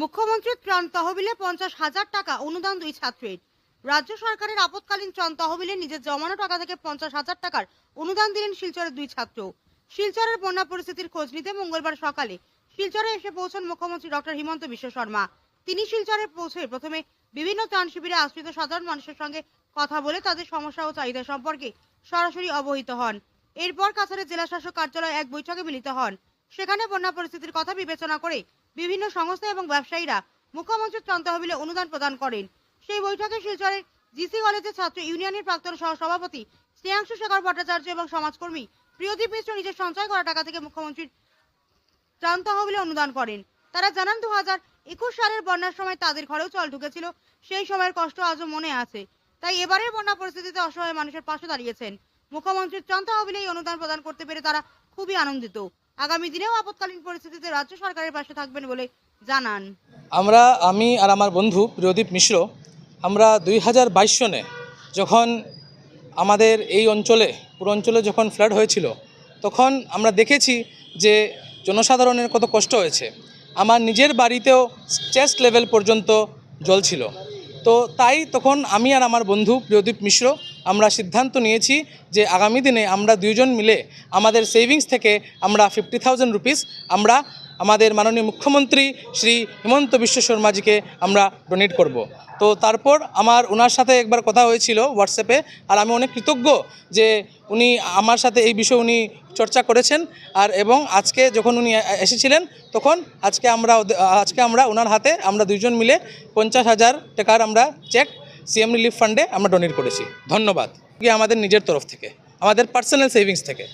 মুখ্যমন্ত্রীর ত্রাণ তহবিলে পঞ্চাশ হাজার টাকা অনুদান দুই ছাত্রের। রাজ্য সরকারের আপৎকালীন ত্রাণ তহবিলে নিজের জমানো টাকা থেকে পঞ্চাশ হাজার টাকার অনুদান দিলেন শিলচরের দুই ছাত্র। শিলচরের বন্যা পরিস্থিতির খোঁজ নিতে মঙ্গলবার সকালে শিলচরে এসে পৌঁছন মুখ্যমন্ত্রী ডক্টর হিমন্ত বিশ্ব শর্মা। তিনি শিলচরে পৌঁছে প্রথমে বিভিন্ন ত্রাণ শিবিরে আশ্রিত সাধারণ মানুষের সঙ্গে কথা বলে তাদের সমস্যা ও চাহিদা সম্পর্কে সরাসরি অবহিত হন। এরপর কাছাড়ের জেলা শাসক কার্যালয়ে এক বৈঠকে মিলিত হন। সেখানে বন্যা পরিস্থিতির কথা বিবেচনা করে বিভিন্ন সংস্থা এবং ব্যবসায়ীরা মুখ্যমন্ত্রীর ত্রাণ তহবিলে অনুদান প্রদান করেন। সেই বৈঠকে শিলচরের জিসি কলেজের ছাত্র ইউনিয়নের প্রাক্তন সহ সভাপতি শ্রেয়াংশু শেখর ভট্টাচার্য এবং সমাজকর্মী প্রিয়দীপ মিশ্র নিজের সঞ্চয় করা টাকা থেকে মুখ্যমন্ত্রীর ত্রাণ তহবিলে অনুদান করেন। তারা জানান দু হাজার একুশ সালের বন্যার সময় তাদের ঘরেও জল ঢুকেছিল, সেই সময়ের কষ্ট আজও মনে আছে। তাই এবারের বন্যা পরিস্থিতিতে অসহায় মানুষের পাশে দাঁড়িয়েছেন। মুখ্যমন্ত্রীর ত্রাণ তহবিলে এই অনুদান প্রদান করতে পেরে তারা খুবই আনন্দিত। আগামী দিনেও আপৎকালীন পরিস্থিতিতে রাজ্য সরকারের পাশে থাকবেন বলে জানান। আমরা, আমি আর আমার বন্ধু প্রিয়দীপ মিশ্র, আমরা দুই হাজার বাইশ সনে যখন আমাদের এই অঞ্চলে, পুরো অঞ্চলে যখন ফ্লাড হয়েছিল, তখন আমরা দেখেছি যে জনসাধারণের কত কষ্ট হয়েছে। আমার নিজের বাড়িতেও চেস্ট লেভেল পর্যন্ত জল ছিল। তো তাই তখন আমি আর আমার বন্ধু প্রিয়দীপ মিশ্র আমরা সিদ্ধান্ত নিয়েছি যে আগামী দিনে আমরা দুইজন মিলে আমাদের সেভিংস থেকে আমরা ফিফটি থাউজেন্ড রুপিস আমরা আমাদের মাননীয় মুখ্যমন্ত্রী শ্রী হিমন্ত বিশ্ব শর্মাজিকে আমরা ডোনেট করব। তো তারপর আমার ওনার সাথে একবার কথা হয়েছিল হোয়াটসঅ্যাপে আর আমি অনেক কৃতজ্ঞ যে উনি আমার সাথে এই বিষয়ে উনি চর্চা করেছেন, আর এবং আজকে যখন উনি এসেছিলেন তখন আজকে আমরা আজকে আমরা ওনার হাতে আমরা দুইজন মিলে পঞ্চাশ হাজার টাকার আমরা চেক সিএম রিলিফ ফান্ডে আমরা ডোনেট করেছি। ধন্যবাদ। আমাদের নিজের তরফ থেকে, আমাদের পার্সোনাল সেভিংস থেকে।